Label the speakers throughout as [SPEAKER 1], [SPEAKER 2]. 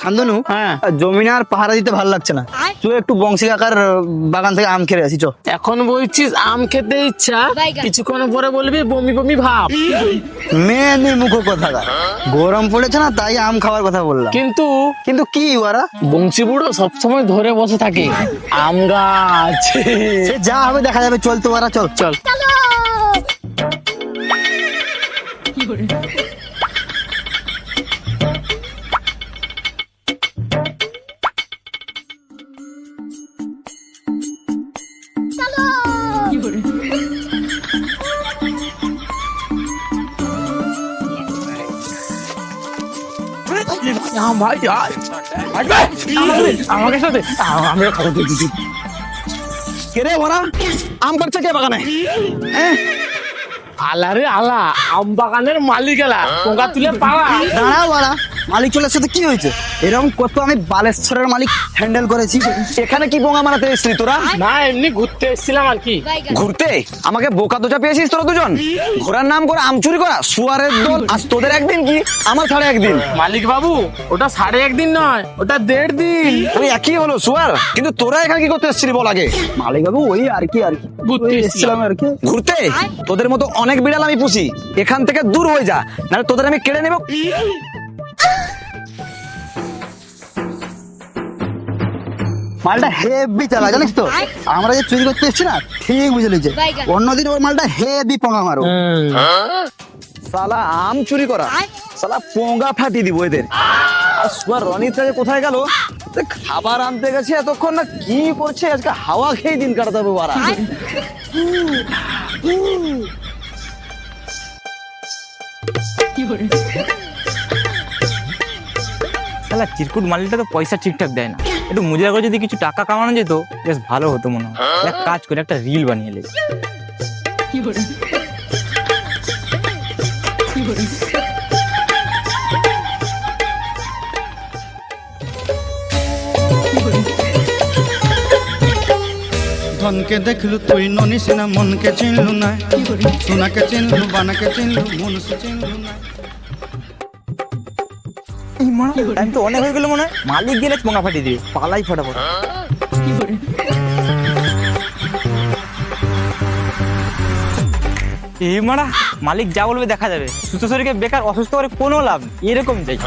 [SPEAKER 1] শান্তনু
[SPEAKER 2] হ্যাঁ।
[SPEAKER 1] জমিনে আর পাহারা দিতে ভালো লাগছে না। তুই একটু বংশী কাকার বাগান থেকে আম খেয়ে আসি চ
[SPEAKER 2] এখন বলছিস আম খেতে ইচ্ছা কিছুক্ষণ পরে বলবি বমি বমি ভাব।
[SPEAKER 1] মেয়ে মুখ কথা গরম পড়েছে না তাই আম খাওয়ার কথা বললাম।
[SPEAKER 2] কিন্তু
[SPEAKER 1] কিন্তু কি ওরা
[SPEAKER 2] বংশী বুড়ো সবসময় ধরে বসে থাকে। আম গাছ।
[SPEAKER 1] সে যা হবে দেখা যাবে চল তো ওরা চল।
[SPEAKER 2] চল। আমাকে- আমাকে সাথে আমরা খাব দিদি
[SPEAKER 1] কে রে ওরা? আম করছে কে বাগানে?
[SPEAKER 2] আলা রে আলা আম বাগানের মালিক এলা পোকা তুলে পাওয়া
[SPEAKER 1] দাঁড়াও ওরা। মালিক চলে সাথে কি হয়েছে? এরকম কত আমি বালেশ্বরের মালিক হ্যান্ডেল করেছি। এখানে কি বোঙা মারাতে এসেছিলি তোরা?
[SPEAKER 2] না এমনি ঘুরতে এসেছিলাম আর কি।
[SPEAKER 3] ঘুরতে? আমাকে বোকা দোচা পেয়েছিস তোরা দুজন? ঘোরার নাম করে আমচুরি করা সুয়ারের দল। আজ তোদের একদিন কি? আমার সাড়ে একদিন।
[SPEAKER 2] মালিক বাবু ওটা সাড়ে একদিন নয় ওটা দেড় দিন।
[SPEAKER 3] ওই একই হলো সুয়ার? কিন্তু তোরা এখানে কি করতে এসেছিলি বল আগে?
[SPEAKER 1] মালিক বাবু ওই আর কি আর কি।
[SPEAKER 2] ঘুরতে এসেছিলাম।
[SPEAKER 1] এসেছিলাম আর কি।
[SPEAKER 3] ঘুরতে? তোদের মতো অনেক বিড়াল আমি পুষি। এখান থেকে দূর হয়ে যা নাহলে তোদের আমি কেড়ে নেব।
[SPEAKER 1] মালটা হেভি চালা জানিস তো? আমরা যে চুরি করতে এসেছি না ঠিক বুঝে লিছে অন্যদিন ওর মালটা হেভি পঙা মারো।
[SPEAKER 3] সালা আম চুরি করা। সালা পোঙ্গা ফাটিয়ে দিব এদের। আর সুয়ার রনিত থেকে কোথায় গেল? খাবার আনতে গেছে এতক্ষণ না কি করছে? আজকে হাওয়া খেয়ে দিন কাটাতে হবে বারা
[SPEAKER 4] শালা চিরকুট মালিকটা তো পয়সা ঠিকঠাক দেয় না। একটু মজা করে যদি কিছু টাকা কামানো যেত বেশ ভালো হতো মনে হয়। এক কাজ করে একটা রিল বানিয়ে লে
[SPEAKER 5] ধনকে দেখলু তুই ননিস না মনকে চিনলু না সোনাকে চিনলু বানাকে চিনলু মনুষ চিনলু না
[SPEAKER 4] টাইম তো অনেক হয়ে গেল মনে হয়। মালিক গেলে পোঙা ফাটিয়ে দিবে। পালাই ফটাফট। এই মারা মালিক যা বলবে দেখা যাবে। সুস্থ শরীরকে বেকার অসুস্থ করে কোনো লাভ এরকম চাই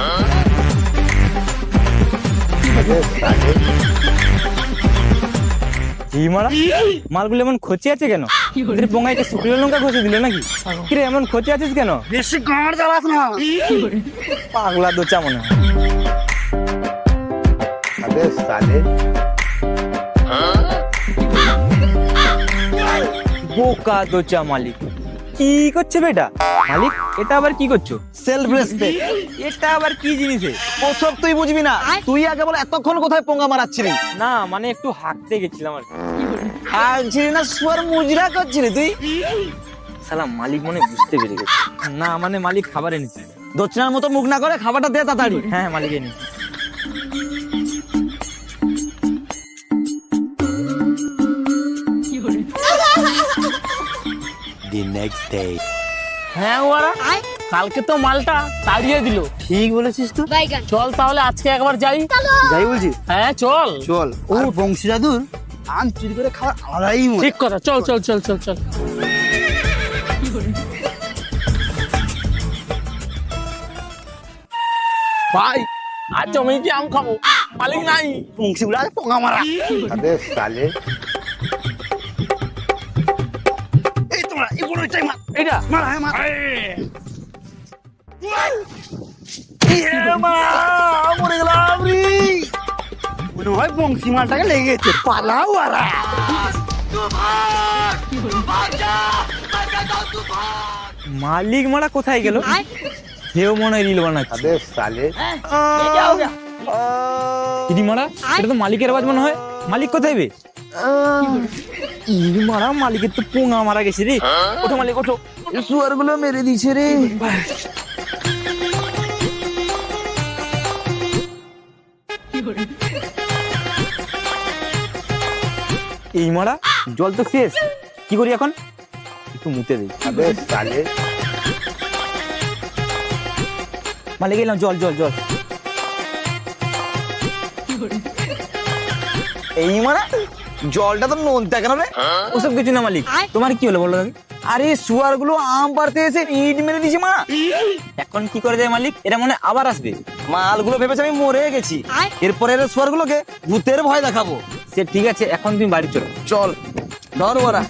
[SPEAKER 4] মারা? মালগুলো এমন খচে আছে কেন? পোঙাইকে শুকনো লঙ্কা খসে দিল নাকি? কিরে এমন খচে আছিস কেন?
[SPEAKER 1] বেশি গাঁড় জ্বালাস না।
[SPEAKER 4] পাগলা দোচা মনে হয়। বোকা দোচা মালিক। কি করছে বেটা? মালিক এটা আবার কি করছ?
[SPEAKER 3] সেলফ রেসপেক্ট
[SPEAKER 4] এটা আবার কি জিনিসে?
[SPEAKER 3] ওসব তুই বুঝবি না। তুই আগে বলে এতক্ষণ কোথায় পোঙ্গা মারাচ্ছিলি?
[SPEAKER 4] না মানে একটু হাঁকতে গেছিলাম আর কি।
[SPEAKER 3] না সুয়ার মুজরা করছিলি তুই?
[SPEAKER 4] শালা মালিক মনে বুঝতে পেরে গেছে। না মানে মালিক খাবার এনেছে।
[SPEAKER 3] দক্ষিণার মতো মুখ না করে খাবারটা দে তাড়াতাড়ি।
[SPEAKER 4] হ্যাঁ মালিক এনেছে।
[SPEAKER 2] হ্যাঁ ওরা কালকে তো মালটা তাড়িয়ে দিল।
[SPEAKER 1] ঠিক বলেছিস তো।
[SPEAKER 2] চল তাহলে আজকে একবার যাই।
[SPEAKER 1] যাই বলছিস
[SPEAKER 2] হ্যাঁ চল।
[SPEAKER 1] চল। আর বংশী দাদুর আম চুরি করে খাওয়ার আলাদাই মজা।
[SPEAKER 2] ঠিক কথা। চল চল চল চল চল। ভাই আজ আমি কি আম খাব। মালিক নাই।
[SPEAKER 1] বংশী বলে আজ পঙা মারা। এই তোমরা বড় চাই মার
[SPEAKER 2] এটা
[SPEAKER 1] মার হ্যাঁ মার মরে গেলাম রে মনে হয় বংশী মালটাকে লেগে পালাও আরা।
[SPEAKER 4] মালিক মারা কোথায় গেল? সেও মনে হয় রিল বানাচ্ছে ইদি মারা এটা তো মালিকের আওয়াজ মনে হয়। মালিক কোথায় বে? মারা মালিকের তো পোঙা মারা গেছে রে। হ্যাঁ? ওঠো মালিক ওঠো।
[SPEAKER 1] শুয়ারগুলো মেরে দিছে রে।
[SPEAKER 4] এই মারা জল তো শেষ। কি করি এখন? একটু মুতে দিই মালিক এলাম জল জল জল।
[SPEAKER 3] এই মারা জলটা তো নোনতা কেন রে?
[SPEAKER 4] ওসব কিছু না মালিক তোমার কি হলো বলো?
[SPEAKER 3] আরে শুয়ারগুলো আম পারতে এসে ইট মেরে দিয়েছে মা।
[SPEAKER 4] এখন কি করে যায় মালিক? এরা মনে আবার আসবে।
[SPEAKER 3] মালগুলো ভেবেছে আমি মরে গেছি। এরপরে এর শুয়ার গুলোকে ভূতের ভয় দেখাবো।
[SPEAKER 4] সে ঠিক আছে এখন তুমি বাড়ি চলো।
[SPEAKER 3] চল ধর ওরা।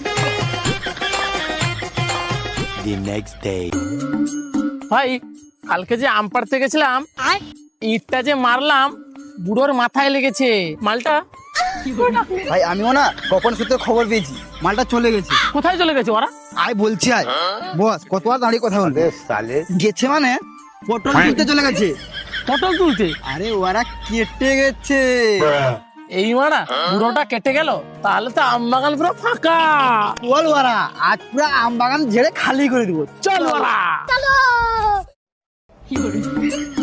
[SPEAKER 2] ভাই কালকে যে আম পাড়তে গেছিলাম ইটটা যে মারলাম বুড়োর মাথায় লেগেছে। মালটা
[SPEAKER 1] ভাই আমিও না কখন সূত্রে খবর পেয়েছি। মালটা চলে গেছে।
[SPEAKER 2] কোথায় চলে গেছে ওরা?
[SPEAKER 1] আয় বলছি আয়। বস কতবার দাঁড়িয়ে কথা বলবে? গেছে মানে পটল তুলতে চলে গেছে।
[SPEAKER 2] পটল তুলতে?
[SPEAKER 1] আরে ওরা কেটে গেছে।
[SPEAKER 2] এই মারা বুড়োটা কেটে গেল তাহলে তো আম বাগান পুরো ফাঁকা।
[SPEAKER 1] বল ওরা আজ পুরো আম বাগান ঝেড়ে খালি করে দিব।
[SPEAKER 2] চল ওরা।
[SPEAKER 4] উম,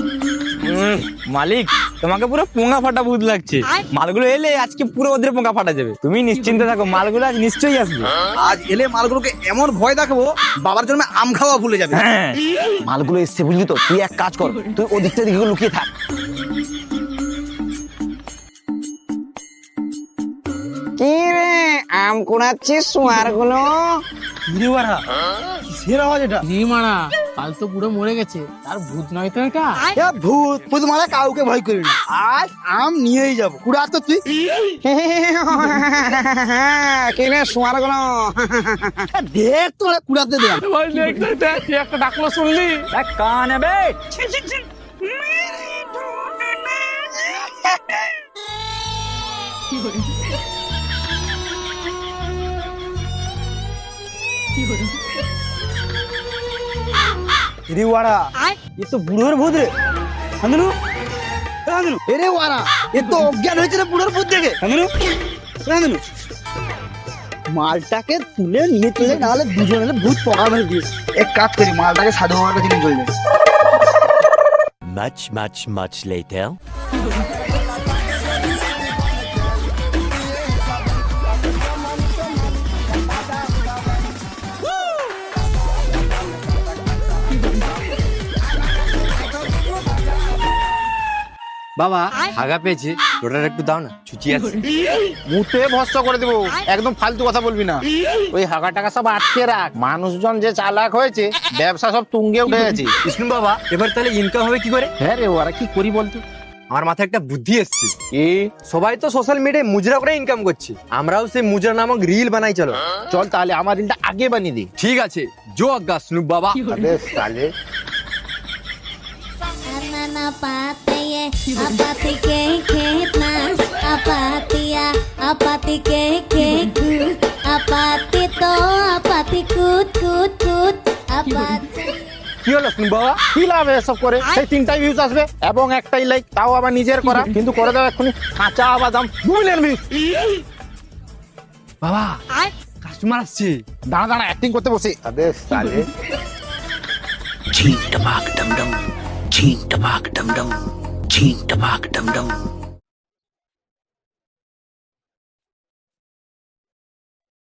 [SPEAKER 4] মালিক তোমাকে পুরো পোঙা ফাটা ভূত লাগছে। মালগুলো এলে আজকে পুরো ওদের পোঙা ফাটা যাবে। তুমি নিশ্চিন্তে থাকো মালগুলো আজ নিশ্চয়ই আসবে।
[SPEAKER 1] আজ এলে মালগুলোকে এমন ভয় দেখাবো বাবার জন্য আম খাওয়া ভুলে যাবে।
[SPEAKER 4] হ্যাঁ।
[SPEAKER 3] মালগুলো এসছে বুঝলি তো? তুই এক কাজ কর তুই ওদিকটা দিকে লুকিয়ে থাক। কি রে আম কুড়াচ্ছিস শুয়ারগুলো
[SPEAKER 1] সেরা আওয়াজ এটা
[SPEAKER 2] এই মারা কাল তো বুড়ো মরে গেছে তার ভূত নয় তো এটা
[SPEAKER 1] এ ভূত ভূত মারা কাউকে ভয় করি না আজ আম নিয়েই যাব কুড়া তো তুই
[SPEAKER 3] কি রে শুয়ারগুলো
[SPEAKER 1] দেখ তোরা কুড়াতে দে
[SPEAKER 2] ভাই দেখ দেখ একটা ডাকলো শুনলি এক
[SPEAKER 4] কান বে
[SPEAKER 1] রে ওয়ারা এ তো বুড়োর ভূত রে। আন্দুলু আন্দুলু এরে ওয়ারা এ তো অজ্ঞান হয়েছে রে বুড়োর ভূত দেখে। আন্দুলু আন্দুলু মালটাকে তুলে নিয়ে চলে নাহলে দুজন মিলে ভূত পকা মেরে দিয়ে এক কাজ করি মালটাকে সাধু বাবার কাছে নিয়ে চলে যাই
[SPEAKER 6] Much, much, much later.
[SPEAKER 4] বাবা হাগা পেয়েছি। ওটার একটু দাও না ছুচি আছে।
[SPEAKER 7] মুতে ভস্ত করে দেবো একদম ফালতু কথা বলবি না। ওই হাগা টাকা সব আটকে রাখ। মানুষজন যে চালাক হয়েছে ব্যবসা সব তুঙ্গে উঠে গেছে।
[SPEAKER 4] বিষ্ণু বাবা এবার তাহলে ইনকাম হবে কি করে?
[SPEAKER 7] হ্যাঁ রে ওরা কি করি বলতো?
[SPEAKER 4] আমার মাথায় একটা বুদ্ধি এসছে। এ সবাই তো সোশ্যাল মিডিয়ায় মুজরা করে ইনকাম করছে। আমরাও সেই মুজরা নামক রিল বানাই চলো।
[SPEAKER 7] চল তাহলে আমার দিনটা আগে বানিয়ে দিই।
[SPEAKER 4] ঠিক আছে জো আজ্ঞা স্নুপ বাবা।
[SPEAKER 8] To, kut kut kut.
[SPEAKER 7] কি হলো শুন বাবা? কি লাভ এসব করে? সেই তিনটাই ভিউজ আসবে এবং একটাই লাইক তাও আবার নিজের করা। কিন্তু করে দাও এক্ষুনি। কাঁচা বাদাম দু মিলিয়ন ভিউজ
[SPEAKER 4] বাবা কাস্টমার আসছে।
[SPEAKER 7] দাঁড়া দাঁড়া অ্যাক্টিং করতে বসে।
[SPEAKER 6] झीन टपाक डमडम झीन टपाक डमडम